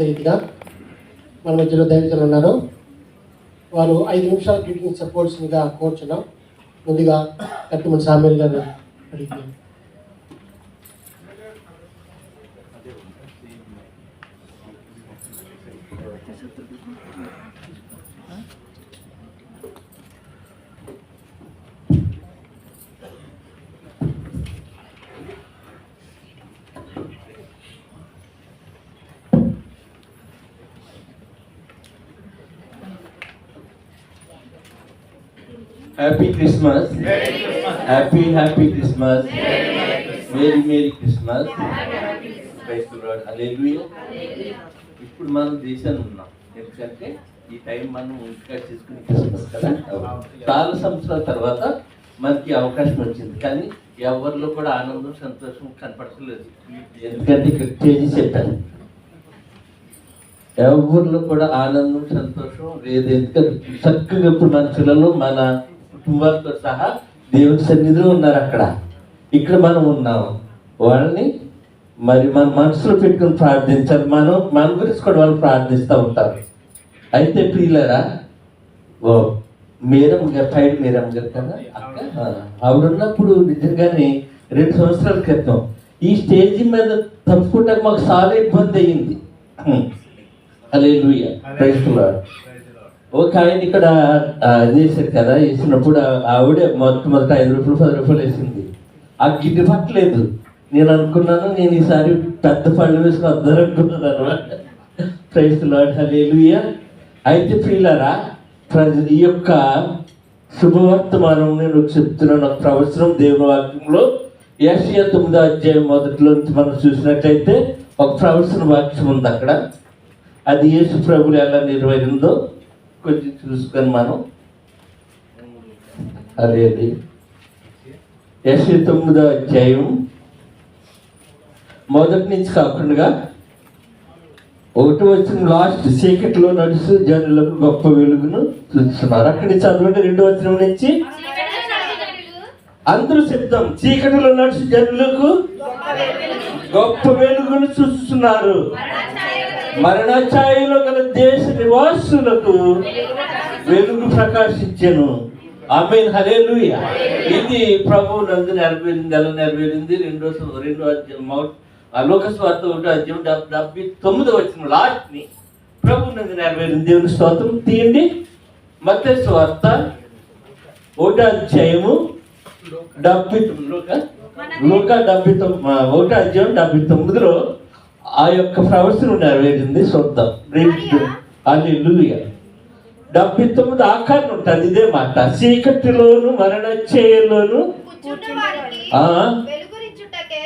రీతిగా మన మధ్యలో దైవతలు ఉన్నారు. వారు ఐదు నిమిషాలు గ్రీటింగ్ చెప్పవలసిందిగా కోరుచున్నాం. ముందుగా కట్టుమని సామీల్ గారు అడిగి happy Christmas happy happy Christmas merry merry Christmas ఇప్పుడు మనం దేశాన్ని ఉన్నాం. ఎందుకంటే ఈ టైం మనం ఇంకా చేసుకునే క్రిస్మస్ కదా. చాలా సంవత్సరాల తర్వాత మనకి అవకాశం వచ్చింది. కానీ ఎవరిలో కూడా ఆనందం సంతోషం కనపడలేదు. ఎందుకంటే ఇక్కడ చేసి చెప్పాను. ఎవరిలో కూడా ఆనందం సంతోషం లేదు. ఎందుకంటే చక్కగా ఇప్పుడు మన పిల్లలు మన పువ్వులతో సహా దేవుని సన్నిధిలో ఉన్నారు అక్కడ. ఇక్కడ మనం ఉన్నాం. వాళ్ళని మరి మన మనసులో పెట్టుకుని ప్రార్థించాలి. మనం మన గురించి కూడా వాళ్ళు ప్రార్థిస్తూ ఉంటారు. అయితే ప్రియులరా ఓ మేరం గారు పైన మీరం గారు కదా అక్క ఆవిడున్నప్పుడు ఉన్నప్పుడు నిజంగానే రెండు సంవత్సరాల క్రితం ఈ స్టేజ్ మీద తప్పుకుంటే మాకు చాలా ఇబ్బంది అయ్యింది. అలెలుయ ఒక ఆయన ఇక్కడ చేశారు కదా వేసినప్పుడు ఆవిడ ఆవిడే మొట్టమొదట ఐదు రూపాయలు పది రూపాయలు వేసింది. ఆ గిడ్డి పట్టలేదు. నేను అనుకున్నాను నేను ఈసారి పెద్ద పళ్ళు వేసుకుని వద్దాను అనుకున్నాను. అనమాట ప్రైస్ లాడ్ అయితే ప్రియులరా ప్ర- ఈ యొక్క శుభవర్తమానం నేను చెప్తున్నాను. ఒక ప్రవచనం దేవుని వాక్యంలో ఏషియా తొమ్మిదో అధ్యాయం మొదట్లో మనం చూసినట్లయితే ఒక ప్రవచన వాక్యం ఉంది అక్కడ. అది యేసు ప్రభులు ఎలా నిర్వహిందో. కొంచెం చూసుకొని మనం అదే అది. యశ్వ తొమ్మిదో అధ్యాయం మొదటి నుంచి కాకుండా ఒకటి వచ్చిన లాస్ట్ చీకటిలో నడుస్తూ జనులకు గొప్ప వెలుగును చూస్తున్నారు. అక్కడి నుంచి చదవండి రెండో వచ్చిన నుంచి. అందరూ సిద్ధం చీకటిలో నడుచు జనులకు గొప్ప వెలుగును చూస్తున్నారు. మరణఛాయలో గల దేశ నివాసులకు వెలుగు ప్రకాశించను. ఆమె హలేలుయ ఇది ప్రభు నందు నెరవేరింది ఎలా నెరవేరింది. రెండో రెండో అధ్యాయం మౌ- ఆ లోకస్వార్త ఒకటో అధ్యాయం డెబ్బై తొమ్మిదో వచ్చిన లాస్ట్ని ప్రభు నందు నెరవేరింది. దేవుని స్తోత్రం. తీయండి. మత స్వార్థ ఒకటో అధ్యాయము డెబ్బై లోక లోక డెబ్బై తొమ్మిది ఒకటో అధ్యాయం డెబ్బై తొమ్మిదిలో ఆ యొక్క ప్రవచనం నెరవేరింది చూద్దాం అల్లి డెబ్బై తొమ్మిది ఆకారం ఉంటుంది. ఇదే మాట. చీకటిలోను మరణ చేయలోను కూర్చున్నవారికి ఆ. వెలుగునిచ్చుటకే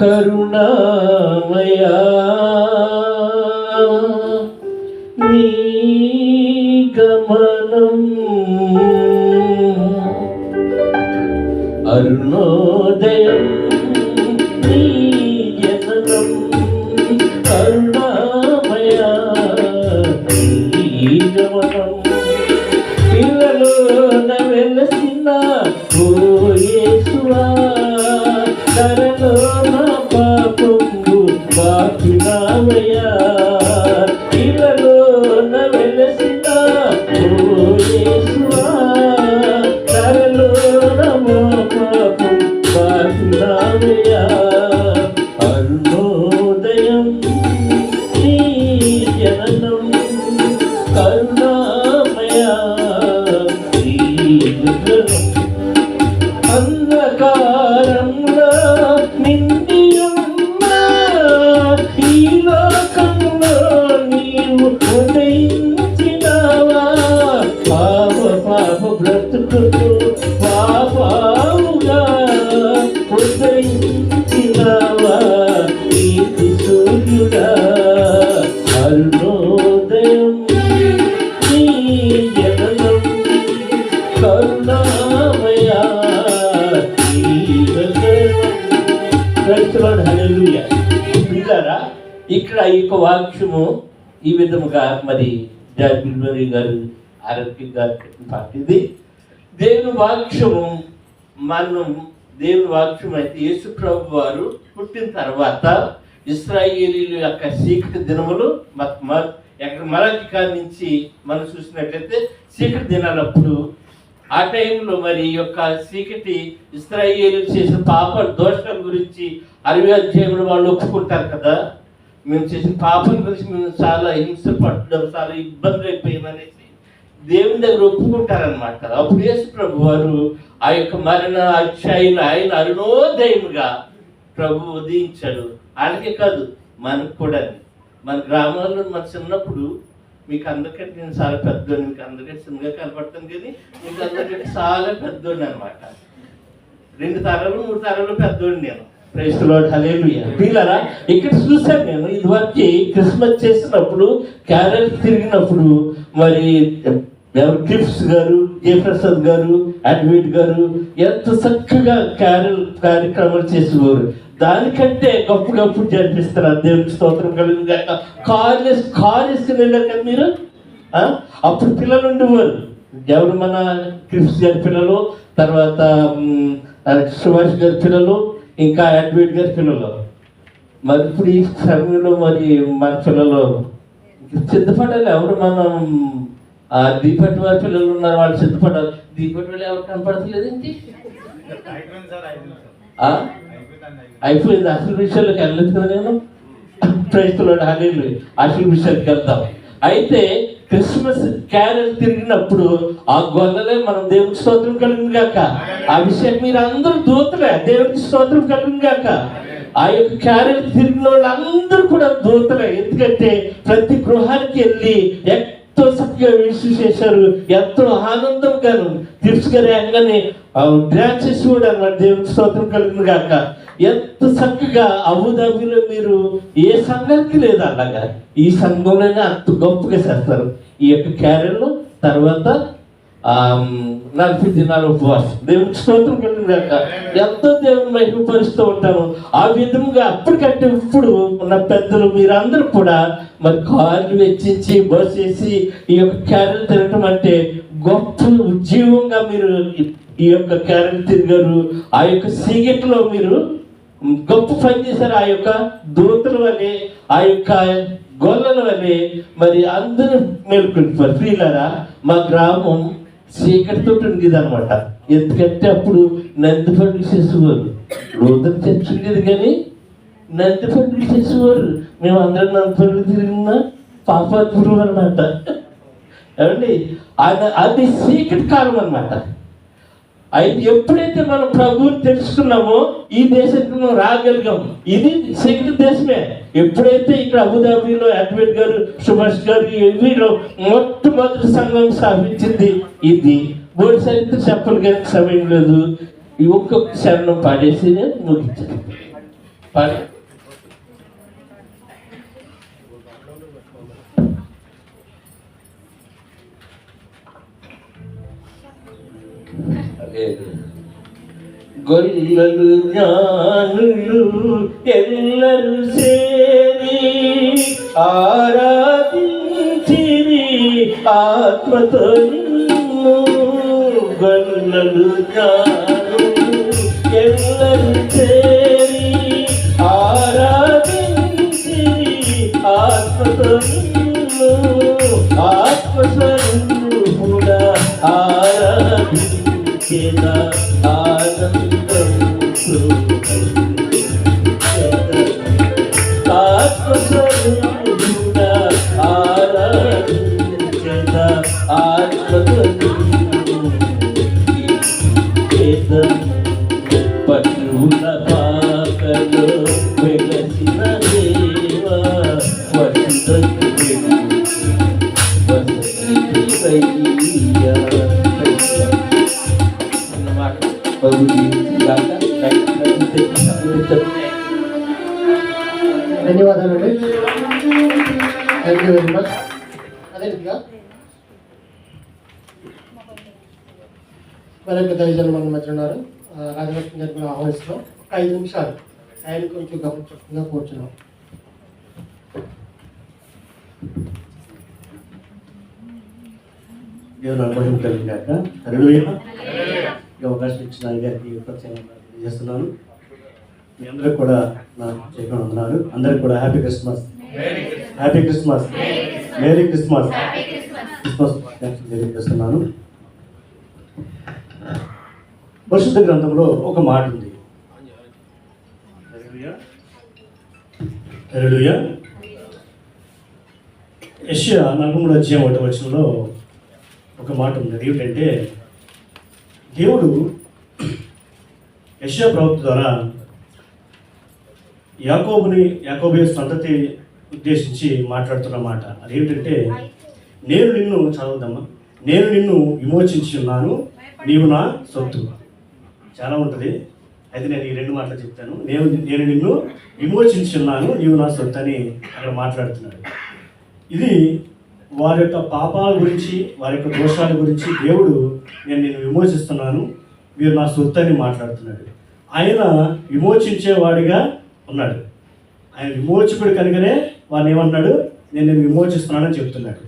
కరుణామయా. నీ గమనం అరుణోదయం నీ జననం కరుణామయా నీ గమనం వెలసిన கா ఇక్కడ ఈ యొక్క వాక్యము ఈ విధముగా మరి జాబిల్మరి గారు ఆరోగ్య గారు పాటిది దేవుని వాక్యము మనం దేవుని వాక్యం అయితే యేసు ప్రభు వారు పుట్టిన తర్వాత ఇస్రాయేలీల యొక్క చీకటి దినములు మ- ఎక్కడ మరొక నుంచి మనం చూసినట్లయితే చీకటి దినాలప్పుడు ఆ టైంలో మరి యొక్క చీకటి ఇస్రాయేలు చేసిన పాప దోషం గురించి అరవై అధ్యాయంలో వాళ్ళు ఒప్పుకుంటారు కదా. మేము చేసిన పాపం గురించి మేము చాలా హింస పట్టడం చాలా ఇబ్బంది అయిపోయామనేసి దేవుని దగ్గర ఒప్పుకుంటారనమాట అప్పుడు యేసు ప్రభు వారు ఆ యొక్క మరణ అక్షాయిలు ఆయన అరుణోదయముగా ప్రభు ఉదయించాడు. ఆయనకే కాదు మనకు కూడా మన గ్రామాల్లో మన చిన్నప్పుడు మీకు అందరికంటే నేను చాలా పెద్దోని మీకు అందరికంటే చిన్నగా కనపడతాను కానీ మీకు అందరికంటే చాలా పెద్దోని అనమాట రెండు తరాలు మూడు తరాలు పెద్దోడిని నేను. వీళ్ళరా ఇక్కడ చూశాను నేను ఇదివరకు క్రిస్మస్ చేసినప్పుడు క్యారల్ తిరిగినప్పుడు మరి ఎవరు గిఫ్ట్స్ గారు జయప్రసాద్ గారు అడ్మిట్ గారు ఎంత చక్కగా క్యారల్ కార్యక్రమాలు చేసేవారు. దానికంటే గొప్ప గొప్ప జరిపిస్తారు దేవునికి స్తోత్రం కలిగింది కారు కారు వేసుకుని వెళ్ళారు కదా మీరు? అప్పుడు పిల్లలు ఉండేవారు. ఎవరు మన క్రిప్స్ గారి పిల్లలు? తర్వాత సుభాష్ గారి పిల్లలు? ఇంకా అడ్మిట్ గారి పిల్లలు మరి ఇప్పుడు ఈ సమయంలో మరి మన పిల్లలు సిద్ధపడాలి. ఎవరు మనం ఆ దీపటి వారి పిల్లలు ఉన్నారు వాళ్ళు సిద్ధపడాలి. దీపటి వాళ్ళు ఎవరు కనపడతలేదేంటి ఆ? అయిపోయింది. అసలు విషయాలకు వెళ్ళలేదు కదా నేను? ప్రైస్తులో హాలీలు అసలు విషయాలకు వెళ్దాం. అయితే క్రిస్మస్ క్యారల్ తిరిగినప్పుడు ఆ గొల్లలే మనం దేవునికి స్తోత్రం కలిగిన గాక ఆ విషయం మీరు అందరూ దూతలే దేవునికి స్తోత్రం కలిగిన గాక ఆ యొక్క క్యారల్ తిరిగిన వాళ్ళందరూ కూడా దూతలే. ఎందుకంటే ప్రతి గృహానికి వెళ్ళి ఎంతో చక్కగా విషయం చేశారు. ఎంతో ఆనందంగాను తీసుకురాగానే డ్యాన్స్ చేసి కూడా దేవునికి స్తోత్రం కలిగిన గాక ఎంత చక్కగా అబుదాబిలో మీరు ఏ సంఘానికి లేదు అలాగా ఈ సంఘంలోనే అంత గొప్పగా చేస్తారు. ఈ యొక్క క్యారెల్ తర్వాత నలభై దినాల ఉపవాసం. దేవునికి స్తోత్రం కలిగినాక ఎంతో దేవుని మహిమపరుస్తూ ఉంటాము ఆ విధముగా అప్పటికంటే ఇప్పుడు ఉన్న పెద్దలు మీరందరూ కూడా మరి కార్లు వెచ్చించి బస్ వేసి ఈ యొక్క క్యారెల్ తిరగటం అంటే గొప్ప ఉద్యోగంగా మీరు ఈ- ఈ యొక్క క్యారెల్ తిరిగారు. ఆ యొక్క సీగెట్లో మీరు గొప్ప పని చేశారు ఆ యొక్క దూతల వల్లే ఆ యొక్క గొల్లల వల్లే మరి అందరూ మేల్కొంటున్నారు. ప్రియులారా మా గ్రామం చీకటితో ఉండేది అనమాట ఎందుకంటే అప్పుడు నంది పండుగ చేసేవారు. రోజు చర్చ ఉండేది కానీ నంది పండుగ చేసేవారు. మేము అందరం నంది పండుగ తిరిగిన పాపాత్ములు అనమాట ఏమండి? అది అది చీకటి కాలం అన్నమాట. అయితే ఎప్పుడైతే మనం ప్రభువుని తెలుసుకున్నామో ఈ దేశానికి మనం రాగలిగాం. ఇది చీకటి దేశమే. ఎప్పుడైతే ఇక్కడ అబుదాబిలో అడ్వేట్ గారు సుభాష్ గారు వీళ్ళు మొట్టమొదటి సంఘం స్థాపించింది ఇది బోర్డు చరిత్ర చెప్పలు కానీ సమయం లేదు. ఈ ఒక్క శరణం పాడేసి నేను ముగించాను. పాడే గొల్లలు జ్ఞానులు ఎల్లరు సేరి ఆరాధించిరి ఆత్మతో నిన్ను గొల్లలు జ్ఞానులు ఎల్లరు సేరి ఆరాధించిరి ఆత్మతో నిన్ను ఆత్మస్వరూపుడా ఆరాధించిన మరి పెద్ద విజయాలు మన మధ్య ఉన్నారు. రాజలక్ష్మి గారిని కూడా ఆహ్వానిస్తున్నాం. ఒక ఐదు నిమిషాలు. ఆయన కొంచెం గప్పు చక్కగా కూర్చున్నాం. దేవుని అనుభవం కలిగినాక ఈ అవకాశం ఇచ్చిన గారికి ప్రత్యేకంగా చేస్తున్నాను మీ అందరూ కూడా నా చేయకుండా ఉన్నారు అందరికి కూడా happy Christmas. Happy Christmas. Merry Christmas. Christmas చేస్తున్నాను పరిశుద్ధ గ్రంథంలో ఒక మాట ఉంది. హల్లెలూయా యెషయా మూడు అధ్యాయం ఒకటి వచనంలో ఒక మాట ఉంది. ఏమిటంటే దేవుడు యెషయా ప్రవక్త ద్వారా యాకోబుని యాకోబు సంతతి ఉద్దేశించి మాట్లాడుతున్న మాట. అదేమిటంటే నేను నిన్ను చదవద్దమ్మా నేను నిన్ను విమోచించి ఉన్నాను నీవు నా సొత్తు చాలా ఉంటుంది. అయితే నేను ఈ రెండు మాటలు చెప్తాను. నేను నేను నిన్ను విమోచించి ఉన్నాను నీవు నా సొత్తని అని అక్కడ మాట్లాడుతున్నాడు ఇది వారి యొక్క పాపాల గురించి వారి యొక్క దోషాల గురించి దేవుడు నేను నిన్ను విమోచిస్తున్నాను మీరు నా సొత్తు అని మాట్లాడుతున్నాడు ఆయన విమోచించేవాడిగా ఉన్నాడు. ఆయన విమోచకుడు కనుకనే వాడిని ఏమన్నాడు నేను నేను విమోచిస్తున్నానని చెప్తున్నాడు.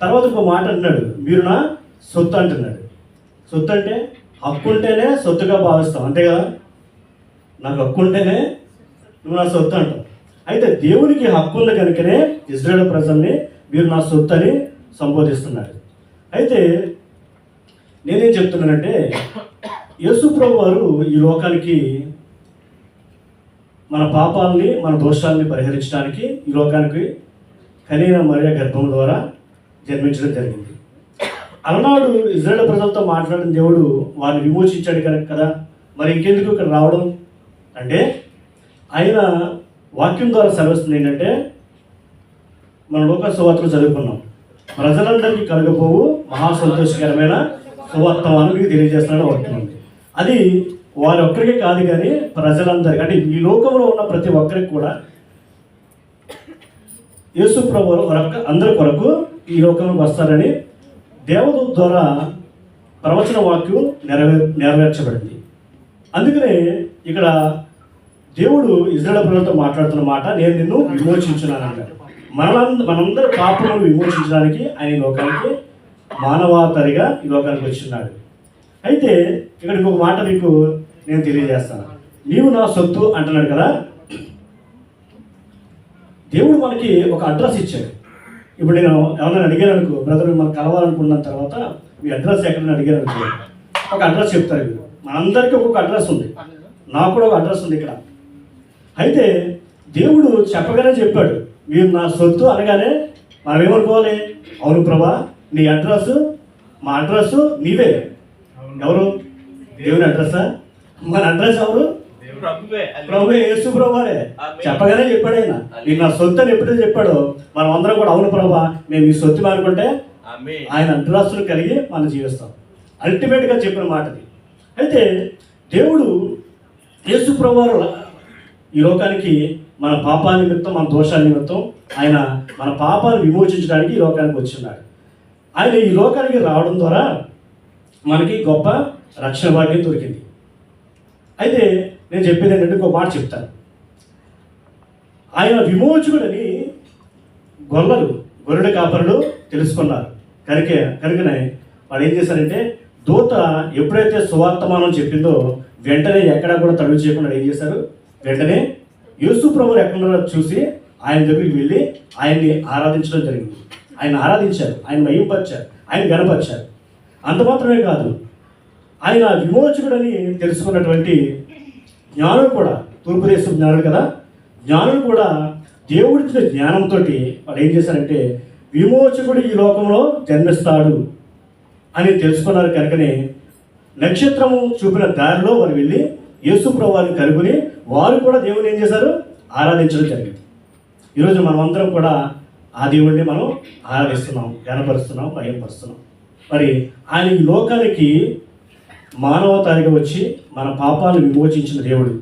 తర్వాత ఒక మాట అన్నాడు మీరు నా సొత్తు అంటున్నాడు. సొత్తు అంటే హక్కు ఉంటేనే సొత్తుగా భావిస్తాం అంతే కదా? నాకు హక్కు ఉంటేనే నువ్వు నా సొత్తు అంటావు. అయితే దేవునికి హక్కు ఉంది కనుకనే ఇజ్రాయేల్ ప్రజల్ని మీరు నా సొత్తు అని సంబోధిస్తున్నారు. అయితే నేనేం చెప్తున్నానంటే యేసు ప్రభు వారు ఈ లోకానికి మన పాపాలని మన దోషాలని పరిహరించడానికి ఈ లోకానికి కనీన మరియ గర్భం ద్వారా జన్మించడం జరిగింది. అలనాడు ఇజ్రాయేల్ ప్రజలతో మాట్లాడిన దేవుడు వారిని విమోచించాడు కనుక కదా? మరి ఇంకెందుకు ఇక్కడ రావడం? అంటే ఆయన వాక్యం ద్వారా సెలవుస్తుంది ఏంటంటే మన లోక సువార్తలు చదువుకున్నాం. ప్రజలందరికీ కలగపోవు మహా సంతోషకరమైన సువార్తమానం మీకు తెలియజేస్తున్నాడు వాక్యం. అది వారి ఒక్కరికే కాదు కానీ ప్రజలందరికీ అంటే ఈ లోకంలో ఉన్న ప్రతి ఒక్కరికి కూడా యేసు ప్రభు అందరి కొరకు ఈ లోకంలోకి వస్తారని దేవదూత ద్వారా ప్రవచన వాక్యం నెరవే నెరవేర్చబడింది. అందుకనే ఇక్కడ దేవుడు ఇజ్రాయల్ ప్రజలతో మాట్లాడుతున్న మాట నేను నిన్ను విమోచించున్నాను అంటాడు మనంద మనందరి పాపలను విమోచించడానికి ఆయన లోకానికి మానవాతరిగా ఈ లోకానికి వచ్చిన్నాడు అయితే ఇక్కడ ఇంకొక మాట మీకు నేను తెలియజేస్తాను. నీవు నా సొత్తు అంటున్నాడు కదా? దేవుడు మనకి ఒక అడ్రస్ ఇచ్చాడు. ఇప్పుడు నేను ఎవరైనా అడిగాను అనుకో బ్రదర్ మనం కలవాలనుకున్న తర్వాత మీ అడ్రస్ ఎక్కడైనా అడిగాను అనుకో ఒక అడ్రస్ చెప్తారు మీరు మనందరికీ ఒక్కొక్క అడ్రస్ ఉంది. నాకు కూడా ఒక అడ్రస్ ఉంది ఇక్కడ. అయితే దేవుడు చెప్పగానే చెప్పాడు మీరు నా సొత్తు అనగానే మనం ఏమనుకోవాలి అవును ప్రభా నీ అడ్రస్ మా అడ్రస్ నీవే. ఎవరు? దేవుని అడ్రస్సా మన అడ్రస్ ఎవరు? ప్రభు యేసు ప్రభువారే. చెప్పగానే చెప్పాడు ఆయన నీకు నా సొత్తు అని ఎప్పుడైతే చెప్పాడో మనం అందరం కూడా అవును ప్రభా మేము ఈ సొత్తు అనుకుంటే ఆమేన్. ఆయన అంతరాస్తులు కలిగి మనం జీవిస్తాం. అల్టిమేట్గా చెప్పిన మాటది. అయితే దేవుడు యేసు ప్రభువారు ఈ లోకానికి మన పాపాల నిమిత్తం మన దోషాల నిమిత్తం ఆయన మన పాపాలను విమోచించడానికి ఈ లోకానికి వచ్చిన్నాడు. ఆయన ఈ లోకానికి రావడం ద్వారా మనకి గొప్ప రక్షణ భాగ్యం దొరికింది. అయితే నేను చెప్పేది ఏంటంటే ఇంకో మాట చెప్తాను. ఆయన విమోచకుడని గొల్లలు గొర్రెల కాపరులు తెలుసుకున్నారు. కనుక కనుకనే వాడు ఏం చేశారంటే దూత ఎప్పుడైతే సువార్తమానం చెప్పిందో వెంటనే ఎక్కడా కూడా తడువు చేయకుండా ఏం చేశారు? వెంటనే యేసు ప్రభువు ఎక్కడ చూసి ఆయన దగ్గరికి వెళ్ళి ఆయన్ని ఆరాధించడం జరిగింది. ఆయన ఆరాధించారు ఆయన మయంపరిచారు ఆయన గనపరిచారు అంత మాత్రమే కాదు ఆయన విమోచకుడని తెలుసుకున్నటువంటి జ్ఞానులు కూడా తూర్పు దేశం జ్ఞానులు కదా. జ్ఞానులు కూడా దేవుడిచ్చిన జ్ఞానంతో వాళ్ళు ఏం చేశారంటే విమోచకుడు ఈ లోకంలో జన్మిస్తాడు అని తెలుసుకున్నారు కనుకనే నక్షత్రము చూపిన దారిలో వారు వెళ్ళి యేసు వారిని కనుగొని వారు కూడా దేవుని ఏం చేశారు? ఆరాధించడం జరిగింది. ఈరోజు మనం అందరం కూడా ఆ దేవుడిని మనం ఆరాధిస్తున్నాం జ్ఞానపరుస్తున్నాం భయపరుస్తున్నాం. మరి ఆయన ఈ లోకానికి మానవతారిగా వచ్చి మన పాపాలను విమోచించిన దేవుడు.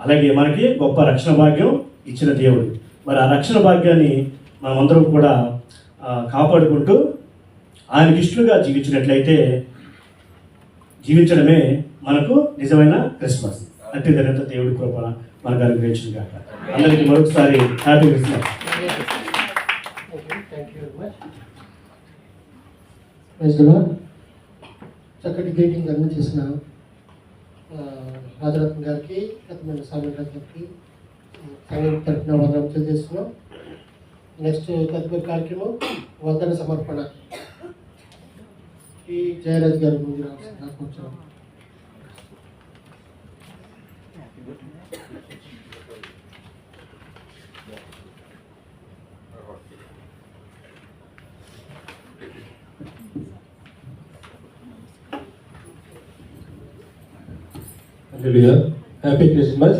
అలాగే మనకి గొప్ప రక్షణ భాగ్యం ఇచ్చిన దేవుడు. మరి ఆ రక్షణ భాగ్యాన్ని మనమందరం కూడా కాపాడుకుంటూ ఆయనకి ఇష్టలుగా జీవించినట్లయితే జీవించడమే మనకు నిజమైన క్రిస్మస్. అతి ధన్యత దేవుడి కృప మనకు అనుగ్రహించిన కాక అందరికీ మరొకసారి happy Christmas. Thank you very చక్కటి గ్రీటింగ్ అందించేసిన రాజరత్న గారికి కథమైన స్వామి గారికి సంఘం తరఫున వందనం తెలియజేస్తున్నాం. నెక్స్ట్ తదుపరి కార్యక్రమం వందన సమర్పణ. ఈ జయరాజ్ గారు ముందు రావాల్సిందిగా Christmas.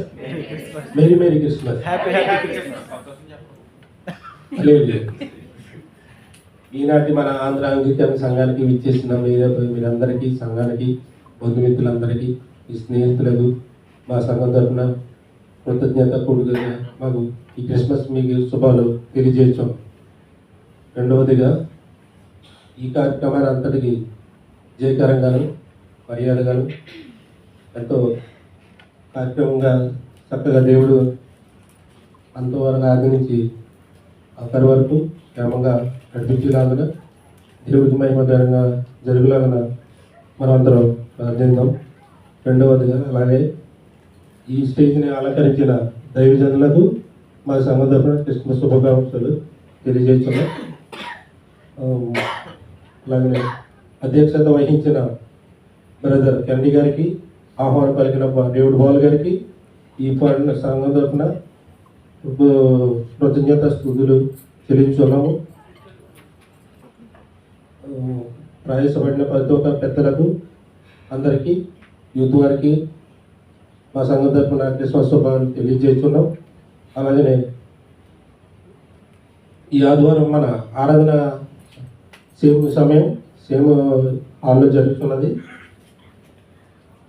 Merry Merry Christmas. Hallelujah. ఈనాటి మన ఆంధ్ర అంగీకరణ సంఘానికి విచ్చేసిన మీరు మీరందరికీ సంఘానికి బంధుమిత్రులందరికీ ఈ స్నేహితులకు మా సంఘం తరఫున కృతజ్ఞత కూడుగా మాకు ఈ క్రిస్మస్ మీకు శుభాలు తెలియజేస్తాం రెండవదిగా ఈ కార్యక్రమాన్ని అంతటికి జయకరంగాను మర్యాదగాను ఎంతో కార్యక్రమంగా చక్కగా దేవుడు అంతవరకు ఆదరించి అక్కడి వరకు క్రమంగా నడిపించేలాగా దేవుడికి మహిమకరంగా జరుగులాగా మనం అందరం ప్రార్థిద్దాం రెండవదిగా అలాగే ఈ స్టేజ్ని అలంకరించిన దైవజనులకు మా సంఘం తరఫున క్రిస్మస్ శుభాకాంక్షలు తెలియజేస్తున్నాం. అలాగే అధ్యక్షత వహించిన బ్రదర్ కండి గారికి ఆహ్వానం పలికిన డేవిడ్ బాల్ గారికి ఈ పాడిన సంఘం తరఫున కృతజ్ఞత స్థుతులు చెల్లించున్నాము ప్రవేశపడిన ప్రతి ఒక్క పెద్దలకు అందరికీ యూత్ వారికి మా సంఘం తరఫున క్రిస్మస్ శుభాలు తెలియజేస్తున్నాం. అలాగనే ఈ ఆదివారం మన ఆరాధన సేమ్ సమయం సేమ్ హాల్లో జరుగుతున్నది.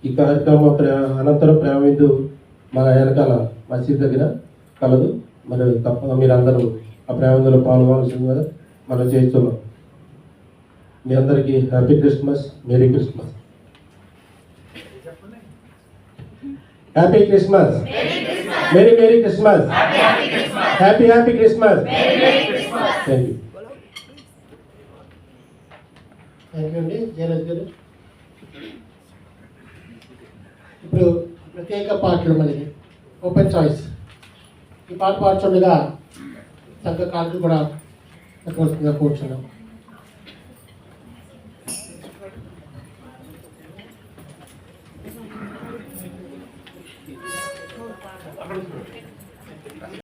ఈ కార్యక్రమం అనంతరం ప్రేమ విందు వెనకాల మసీద్ దగ్గర కలదు. మరి తప్ప మీరందరూ ఆ ప్రేమందులో పాల్గొనాల్సిందిగా మనం చేస్తున్నాం మీ అందరికీ happy Christmas merry Christmas. Happy Christmas. Merry merry Christmas. Happy happy Christmas. Thank you thank you అండి. జయరాజ్ గారు. ఇప్పుడు ప్రత్యేక పాటలు మనకి. ఓపెన్ చాయిస్ ఈ పాట పాడుతుండగా సంఘ కాళ్ళు కూడా చక్కవలసిందిగా కూర్చున్నాం.